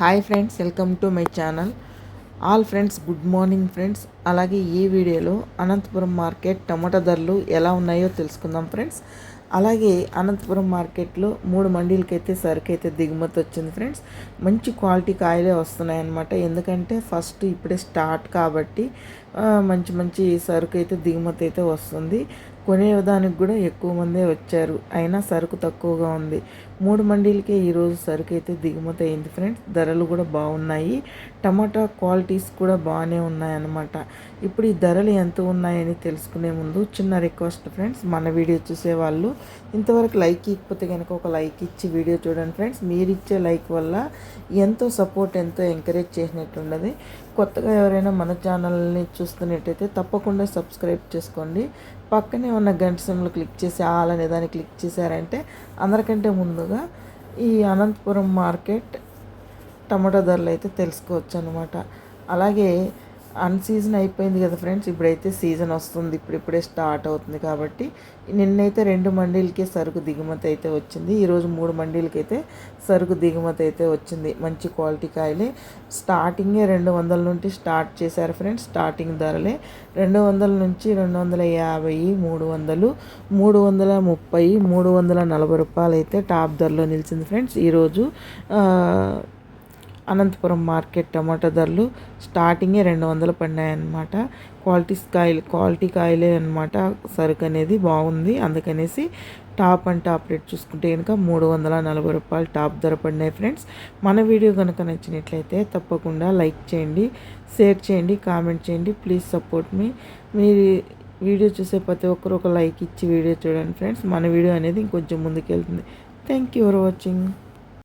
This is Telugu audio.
Hi friends welcome to my channel all friends good morning friends అలాగే ఈ వీడియోలో అనంతపురం మార్కెట్ టమాటా ధరలు ఎలా ఉన్నాయో తెలుసుకుందాం ఫ్రెండ్స్ అలాగే అనంతపురం మార్కెట్లో మూడు మండీలకైతే సరుకు అయితే దిగుమతి వచ్చింది ఫ్రెండ్స్ మంచి క్వాలిటీ కాయలే వస్తున్నాయి అన్నమాట. ఎందుకంటే ఫస్ట్ ఇప్పుడే స్టార్ట్ కాబట్టి మంచి మంచి సరుకు అయితే దిగుమతి అయితే వస్తుంది. కొనేదానికి కూడా ఎక్కువ మందే వచ్చారు. అయినా సరుకు తక్కువగా ఉంది. మూడు మండీలకే ఈరోజు సరుకు అయితే దిగుమతి అయింది ఫ్రెండ్స్. ధరలు కూడా బాగున్నాయి. టమాటా క్వాలిటీస్ కూడా బాగానే ఉన్నాయన్నమాట. ఇప్పుడు ఈ ధరలు ఎంత ఉన్నాయని తెలుసుకునే ముందు చిన్న రిక్వెస్ట్ ఫ్రెండ్స్. మన వీడియో చూసే వాళ్ళు ఇంతవరకు లైక్ ఇకపోతే కనుక ఒక లైక్ ఇచ్చి వీడియో చూడండి ఫ్రెండ్స్. మీరు ఇచ్చే లైక్ వల్ల ఎంతో సపోర్ట్ ఎంతో ఎంకరేజ్ చేసినట్టు కొత్తగా ఎవరైనా మన ఛానల్ని చూస్తున్నట్టయితే తప్పకుండా సబ్స్క్రైబ్ చేసుకోండి. పక్కనే ఉన్న గంట సిమ్లు క్లిక్ చేసి ఆల్ అనే దాన్ని క్లిక్ చేశారంటే అందరికంటే ముందుగా ఈ అనంతపురం మార్కెట్ టమాటా ధరలు అయితే తెలుసుకోవచ్చు అనమాట అలాగే అన్ సీజన్ అయిపోయింది కదా ఫ్రెండ్స్ ఇప్పుడైతే సీజన్ వస్తుంది. ఇప్పుడు ఇప్పుడే స్టార్ట్ అవుతుంది కాబట్టి నిన్నైతే రెండు మండీలకే సరుకు దిగుమతి అయితే వచ్చింది. ఈరోజు మూడు మండీలకైతే సరుకు దిగుమతి అయితే వచ్చింది. మంచి క్వాలిటీ కాయలే. స్టార్టింగే రెండు వందల నుండి స్టార్ట్ చేశారు ఫ్రెండ్స్ స్టార్టింగ్ ధరలే రెండు వందల నుంచి రెండు వందల యాభై మూడు వందలు మూడు వందల ముప్పై మూడు వందల నలభై రూపాయలు అయితే టాప్ ధరలో నిలిచింది ఫ్రెండ్స్ ఈరోజు అనంతపురం మార్కెట్ టమాటా ధరలు స్టార్టింగే రెండు వందలు పడినాయన్నమాట. క్వాలిటీ కాయలు క్వాలిటీ కాయలే అనమాట సరుకు అనేది బాగుంది. అందుకనేసి టాప్ అండ్ టాప్ రేట్ చూసుకుంటే కనుక మూడు వందల నలభై రూపాయలు టాప్ ధర పడినాయి ఫ్రెండ్స్ మన వీడియో కనుక నచ్చినట్లయితే తప్పకుండా లైక్ చేయండి షేర్ చేయండి కామెంట్ చేయండి. ప్లీజ్ సపోర్ట్ మీ మీరు వీడియో చూసే ప్రతి ఒక్కరు ఒక లైక్ ఇచ్చి వీడియో చూడండి ఫ్రెండ్స్ మన వీడియో అనేది ఇంకొంచెం ముందుకు వెళ్తుంది థ్యాంక్ యూ ఫర్ వాచింగ్